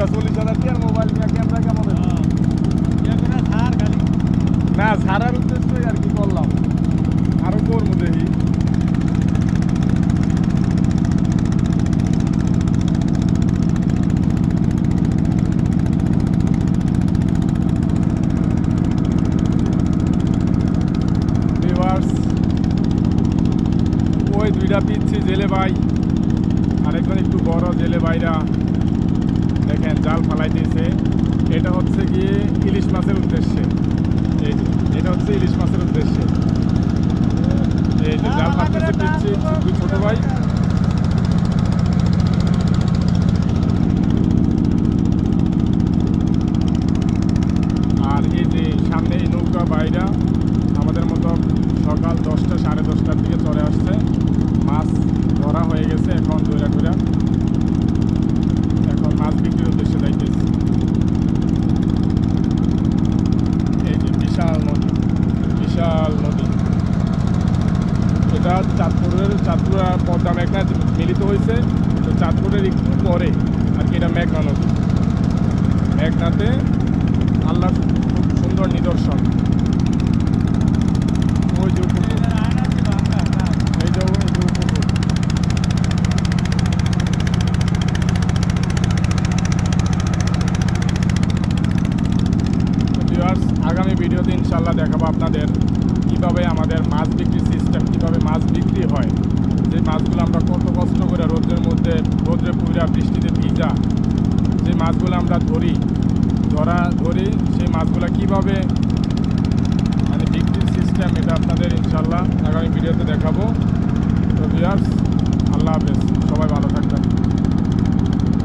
Camera চল্লিশ হাজার টিয়ার mobile নিয়ে ক্যামেরা কেমন না ঝাড়ার উদ্দেশ্যই আর কি করলাম আরও করব দেখি। ওই দুইটা পিচ্ছি জেলে ভাই। আর আরেকজন একটু বড় জেলে ভাইরা। দেখেন ফালাই দিয়েছে। এটা হচ্ছে গিয়ে ইলিশ মাছের উদ্দেশ্যে। এই যে, এটা হচ্ছে ইলিশ মাছের উদ্দেশ্যে। এই যে জাল ফাটতেছে পিচ্ছি দুই ছোট ভাই। আর এই যে সামনে এই নৌকা বাইরা আমাদের মতো সকাল দশটা সাড়ে দশটার দিকে চলে আসছে। মাছ ধরা হয়ে গেছে এখন ধরা ধরা এখন মাছ বিক্রির উদ্দেশ্যে যাইতেছে এই যে বিশাল নদী বিশাল নদী এটা চাঁদপুরের চাঁদপুর পদ্মা মেঘনা মিলিত হয়েছে। তো চাঁদপুরের একটু পরে আর কি এটা মেঘনা নদী। মেঘনাতে আল্লাহর খুব সুন্দর নিদর্শন ওই যে উপকূল এই যে ওই যে উপকূল ভিউয়ার্স আগামী ভিডিওতে ইনশাল্লাহ দেখাবো আপনাদের কীভাবে আমাদের মাছ বিক্রি সিস্টেম কীভাবে মাছ বিক্রি হয়। যে মাছগুলো আমরা কত কষ্ট করে রোদ্রের মধ্যে, রোদ্রে পুরা বৃষ্টিতে ভিজা, যে মাছগুলো আমরা ধরি, ধরা, ধরি, সেই মাছগুলো কীভাবে মানে বিক্রির সিস্টেম এটা আপনাদের ইনশাল্লাহ আগামী ভিডিওতে দেখাবো। তো ভিউয়ার্স